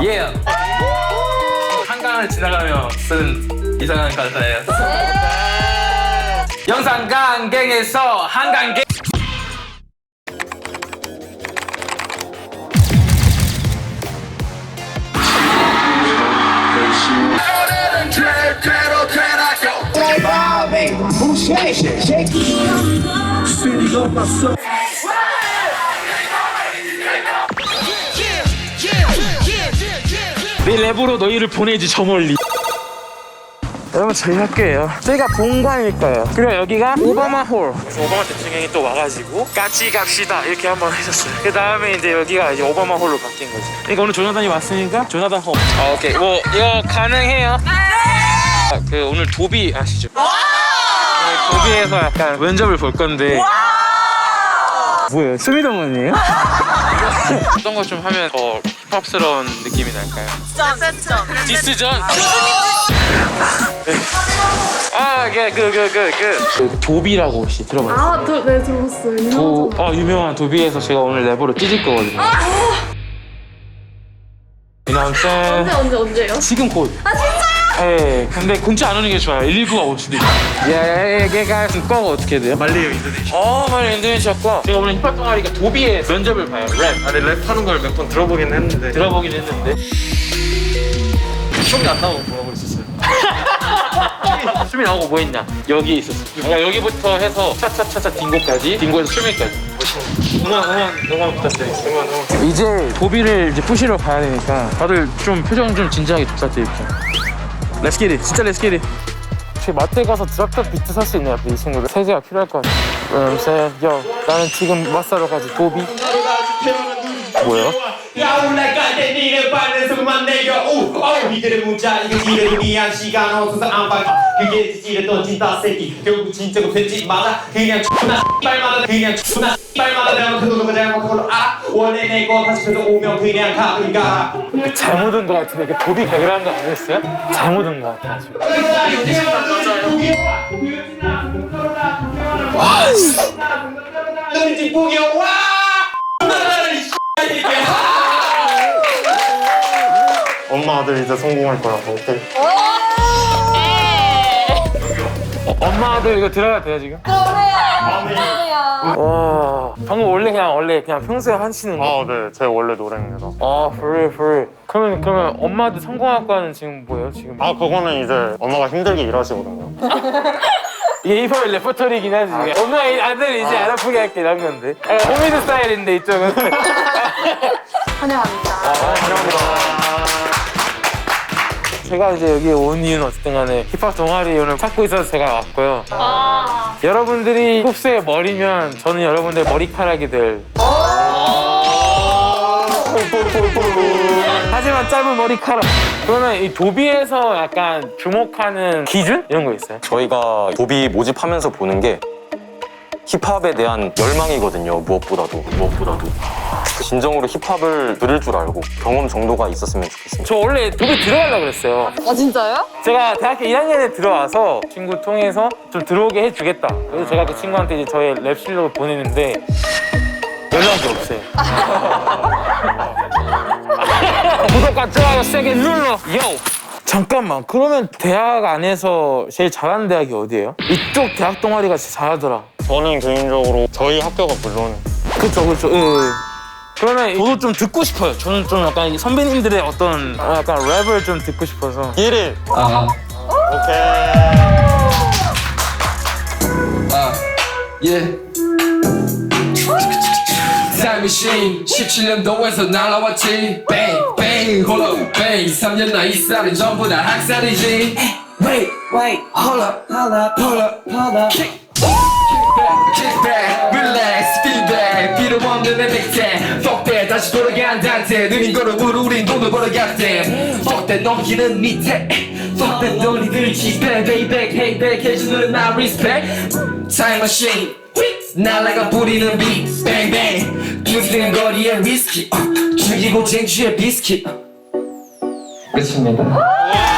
예. 한강을 지나가며 쓴 이상한 가사예요. 영상 강갱에서 한강갱. 내 랩으로 너희를 보내지 저 멀리. 여러분 저희 학교예요. 저희가 본관일까요? 그리고 여기가 오바마 홀. 오바마 대통령이 또 와가지고 같이 갑시다. 이렇게 한번 하셨어요. 그 다음에 이제 여기가 이제 오바마 홀로 바뀐 거지 그러니까 오늘 조나단이 왔으니까 조나단 홀. 아, 오케이. 뭐 이거 가능해요? 아, 그 오늘 도비 아시죠? 오늘 도비에서 약간 면접을 볼 건데. 뭐예요? 수미동원이에요? 어떤 거 좀 하면 더 힙합스러운 느낌이 날까요? 디스전. 아, 그, 그, 그, 그, 그. 도비라고 혹시 들어봤어요? 아, 도, 네 들어봤어요. 도, 유명하잖아. 어, 유명한 도비에서 제가 오늘 랩으로 찢을 거거든요. 그냥 언제 짠. 언제 언제요? 지금 곧. 아, 진짜요? 예, 근데 공지 안 오는 게 좋아요. 119가 올 수도 있고. 예, 예, 걔가 과가 어떻게 돼요? 말리요 인도네시아. 어, 말리 인도네시아 과. 제가 오늘 힙합 동아리가 도비에 면접을 봐요. 랩. 아니 랩하는 걸 몇 번 들어보긴 했는데 들어보긴 했는데. 춤이 안 나오고 뭐하고 있었어요. 춤이 나오고 뭐 했냐? 여기 있었어. 그러니까 여기부터 해서 차차차차 딩고까지, 딩고에서 춤일까지. 응원, 응원, 응원 부탁드리겠습니다. 응원 응원. 이제 고비를 이제 푸시러 가야 되니까 다들 좀 표정 좀 진지하게 부탁드릴게요. Get it. 진짜 get it. 제 마트에 가서 드랍탑 비트 살 수 있나요? 이 친구들 세제가 필요할 것 같아. 음, 세, 야, 나는 지금 맛 사러 가지. 도비. 뭐예요? 야올라 깔때 니를 받는 숨만 우 어, 이들의 문자 지를 위한 시간 어서서 안방 그게 지지를 던진다 새끼 결국 진짜가 됐지 마라 그냥 X나 X발마다 그냥 X나 X발마다 그 놈을 잘못한 걸로 알아 원래 내거 다시 펴서 오면 그냥 가끔 가라 잘못 온것 같은데 이게 도비 배그라는 거 아니었어요? 잘못 온것 같아. 지금. 너희 집 보기 와 엄마 아들 이제 성공할 거라고. 오케이. 어, 엄마도 이거 들어가도 돼요 지금? 와 방금 원래 그냥 원래 그냥 평소에 하시는 거. 아 네, 제 원래 노래입니다. 아, for real. 그러면 그러면 엄마도 성공할 거는 지금 뭐예요? 지금 아 그거는 이제 엄마가 힘들게 일하시거든요. 힙합의 레퍼토리긴 하지. 이게. 엄마 이 아들 이제 안 아프게 할게 이런 건데. 아, 호미드 스타일인데 이쪽은. 환영합니다. 제가 이제 여기 온 이유는 어쨌든 간에 힙합 동아리 오늘 찾고 있어서 제가 왔고요. 아, 여러분들이 흡수의 머리면 저는 여러분들 머리카락이 될. 하지만 짧은 머리카락. 그러면 이 도비에서 약간 주목하는 기준 이런 거 있어요? 저희가 도비 모집하면서 보는 게 힙합에 대한 열망이거든요. 무엇보다도 무엇보다도 진정으로 힙합을 들을 줄 알고 경험 정도가 있었으면 좋겠습니다. 저 원래 도비 들어가려고 그랬어요. 아 진짜요? 제가 대학교 1학년에 들어와서 친구 통해서 좀 들어오게 해주겠다. 그래서 제가 그 친구한테 이제 저의 랩 실력을 보내는데 연락이 없어요. 구독과 좋아요 세게 눌러. 요. 잠깐만. 그러면 대학 안에서 제일 잘하는 대학이 어디예요? 이쪽 대학 동아리가 진짜 잘하더라. 저는 개인적으로 저희 학교가 물론 그쵸, 그쵸. 예, 예. 그러면 저도 좀 듣고 싶어요. 저는 좀 약간 이 선배님들의 어떤 약간 랩을 좀 듣고 싶어서. 1위. 아, 오케이. 아, 예. 타임머신 17년도에서 날아왔지 뱅, 뱅, 홀로 뱅 3년 나 이 살은 전부 다 학살이지 Wait, wait, hold up, hold up, hold up, hold up Kick, back, relax, feedback 필요 없는 내 넥타이 Fuck that, 다시 돌아간다한테 느린 걸음으로 우린 돈을 벌어갔대 Fuck that, 넘기는 밑에 Fuck that, 너희들 집에 Payback, payback 해주는 나 respect Time machine 날아가 뿌리는 비 뱅뱅 죽이는 거리에 위스키 어, 죽이고 쟁취의 비스킷 끝입니다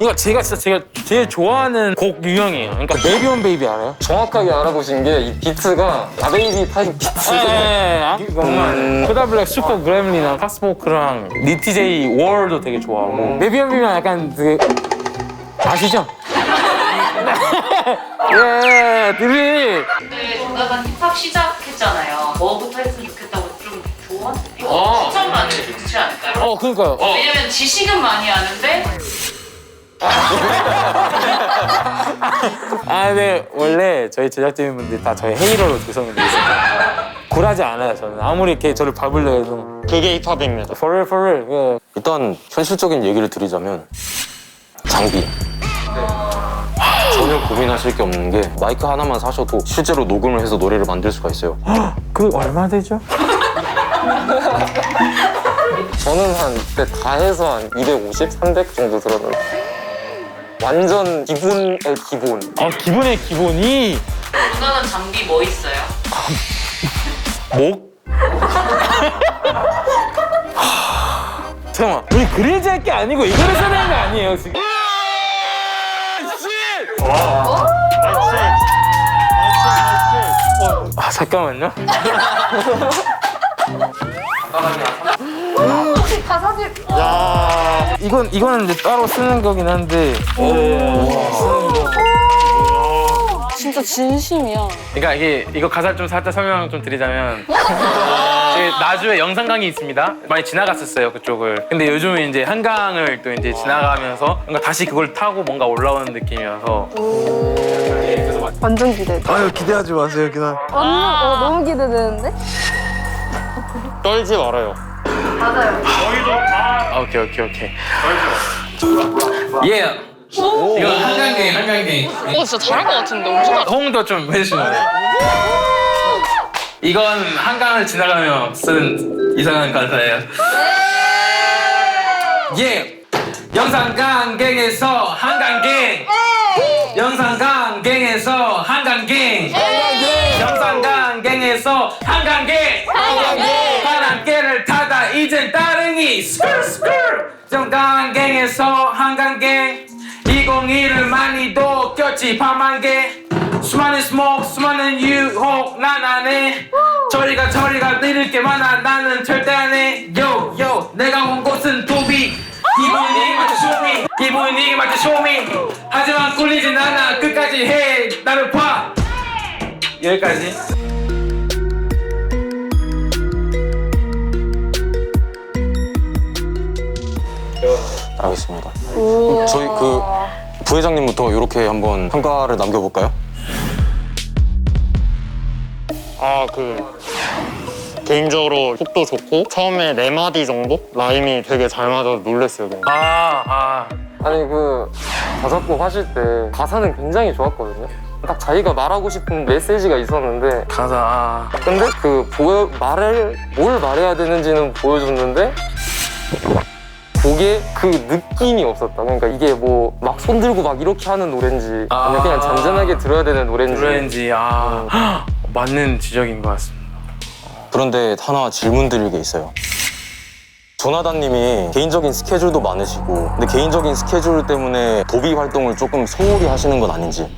이거 제가 진짜 제가 제일 좋아하는 곡 유형이에요. 그러니까 베이비 온 베이비 알아요? 정확하게 알아보신 게 이 비트가 아베이비 타입 비트. 예, 예, 이것만 코다 블랙 슈퍼 그래밀리나 파스포크랑 니티제이 월도 되게 좋아하고 메비언비면 약간 되게 아시죠? 예, 드리. 근데 조나단 힙합 시작했잖아요. 뭐부터 했으면 좋겠다고 좀 조언? 이거 어. 추천만 해도 좋지 않을까요? 어, 그러니까요. 어. 왜냐면 지식은 많이 아는데 아, 근데 원래 저희 제작진분들 다 저희 헤이러로 구성이 돼 있어요. 굴하지 않아요, 저는. 아무리 이렇게 저를 밟으려 해도. 그게 힙합입니다. For real, for real. 예. 일단 현실적인 얘기를 드리자면 장비. 전혀 고민하실 게 없는 게 마이크 하나만 사셔도 실제로 녹음을 해서 노래를 만들 수가 있어요. 그 얼마 되죠? 저는 한 그때 다 해서 한 250, 300 정도 들었는데 완전 기본의 기본. 어, 기본의 기본이 조나단 장비 뭐 있어요? 목? 잠깐만, 우리 그릴즈 할게 아니고 이거를 써야 되는 거 아니에요, 지금? 아, 잠깐만요. 가사집 야, 이건, 이거는 이제 따로 쓰는 거긴 한데. 진짜 진심이야. 그러니까 이게 이거 가사를 좀 살짝 설명 좀 드리자면 이제 나주에 영산 강이 있습니다. 많이 지나갔었어요 그쪽을. 근데 요즘은 이제 한강을 또 이제 지나가면서 뭔가 다시 그걸 타고 뭔가 올라오는 느낌이어서 완전 기대. 아유 기대하지 마세요 그냥 완전 어, 너무 기대되는데? 떨지 말아요. 아, 오케이 오케이 오케이. 예. 이거 한강갱 한강갱. 어 진짜 잘할 것 같은데 엄청 잘. 호응도 좀 해주시면 돼요. 이건 한강을 지나가며 쓴 이상한 가사예요. 예! 영산강갱에서 한강갱! 영산강갱에서 이 스쿨 스쿨! 영산강갱에서 한강갱 201을 많이도 꼈지 밤한개 수많은 스모크 수많은 유혹 난 안해 저리가 저리가 느릴 게 많아 나는 절대 안해. 요요 내가 온 곳은 도비. 기분이 이게 맞춰 쇼미 기분이 이게 맞춰 쇼미 하지만 꿀리진 않아. 끝까지 해. 나를 봐. 여기까지 알겠습니다. 저희 그 부회장님부터 이렇게 한번 평가를 남겨볼까요? 아, 그 개인적으로 속도 좋고 처음에 네 마디 정도 라임이 되게 잘 맞아서 놀랬어요. 그냥. 아, 아. 아니 그 자작곡 하실 때 가사는 굉장히 좋았거든요. 딱 자기가 말하고 싶은 메시지가 있었는데 가사 아. 근데 그 보여 말을 뭘 말해야 되는지는 보여줬는데 곡에 그 느낌이 없었다. 그러니까 이게 뭐 막 손들고 막 이렇게 하는 노래인지 아니면 그냥 아. 잔잔하게 들어야 되는 노래인지 브랜지 아 맞는 지적인 것 같습니다. 그런데 하나 질문 드릴 게 있어요. 조나단님이 개인적인 스케줄도 많으시고 근데 개인적인 스케줄 때문에 도비 활동을 조금 소홀히 하시는 건 아닌지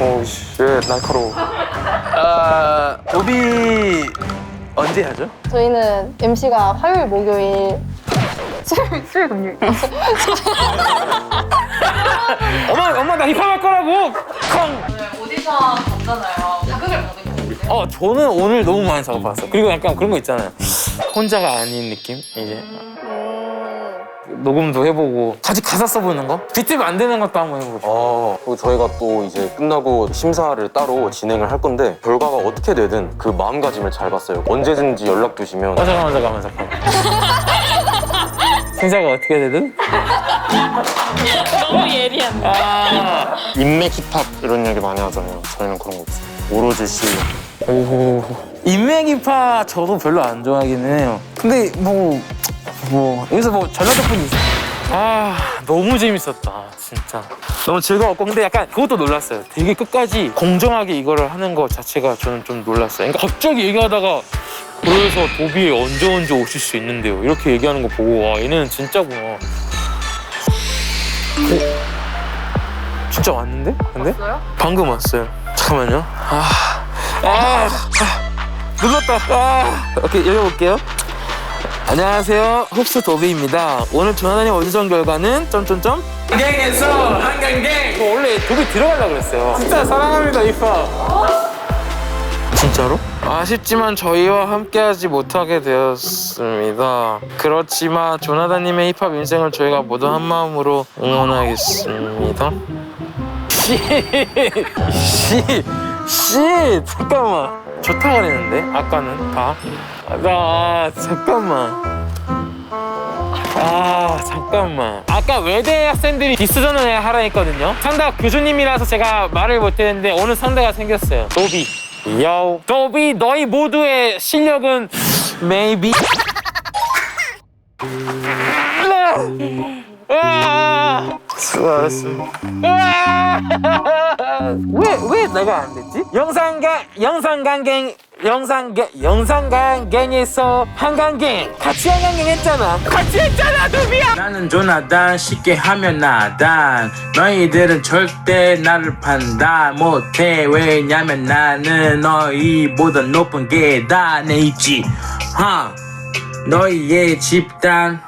오씨 날카로워 아 도비 언제 하죠? 저희는 MC가 화요일, 목요일, 수요일, 수요일, 금요일. 엄마 엄마 나 힙합 할 거라고. 컹. 오늘 오디션 봤잖아요. 자극을 받은 거 같아요. 어 저는 오늘 너무 많이 작업봤어요. 그리고 약간 그런 거 있잖아요. 혼자가 아닌 느낌 이제 녹음도 해보고 같이 가사 써보는 거 비트 만드는 것도 한번 해보고 싶어요. 어, 그리고 저희가 또 이제 끝나고 심사를 따로 진행을 할 건데 결과가 어떻게 되든 그 마음가짐을 잘 봤어요 언제든지 연락 주시면 어 잠깐만 잠깐만 잠 생사가 어떻게 되든 너무 예리한. 아 인맥 힙합 이런 얘기 많이 하잖아요. 저희는 그런 거 없어요. 오로지 씨. 오 인맥이파 저도 별로 안 좋아하기는 해요. 근데 뭐 뭐 여기서 뭐 전화도 분이 있어. 아 너무 재밌었다 진짜 너무 즐거웠고 근데 약간 그것도 놀랐어요. 되게 끝까지 공정하게 이거를 하는 것 자체가 저는 좀 놀랐어요. 그러니까 갑자기 얘기하다가 그래서 도비에 언제 언제 오실 수 있는데요. 이렇게 얘기하는 거 보고 와 얘네는 진짜구나. 어? 진짜 왔는데? 근데? 왔어요? 방금 왔어요. 잠깐만요. 아, 아, 아. 눌렀다. 아, 오케이 열어볼게요. 안녕하세요. 흡수 도비입니다. 오늘 조나단의 오디션 결과는 점점점 갱에서 한강갱 저 원래 도비 들어가려고 그랬어요. 진짜 사랑합니다 이파. 진짜로? 아쉽지만 저희와 함께하지 못하게 되었습니다. 그렇지만 조나단님의 힙합 인생을 저희가 모두 한 마음으로 응원하겠습니다. 씨, 씨, 씨, 잠깐만. 좋다 그랬는데 아까는 다. 아, 나 잠깐만. 아 잠깐만 아까 외대 학생들이 디스전을 하라 했거든요 상대가 교수님이라서 제가 말을 못했는데 오늘 상대가 생겼어요 도비 요 도비 너희 모두의 실력은 maybe 아! 수고하셨습니다 왜, 왜 내가 안 됐지? 영상강, 영상강갱, 영상갱, 영상강갱에서 한강갱 같이 한강갱 했잖아. 같이 했잖아 도비야! 나는 조나단 쉽게 하면 나단. 너희들은 절대 나를 판단 못해. 왜냐면 나는 너희보다 높은 계단에 있지. 하 너희의 집단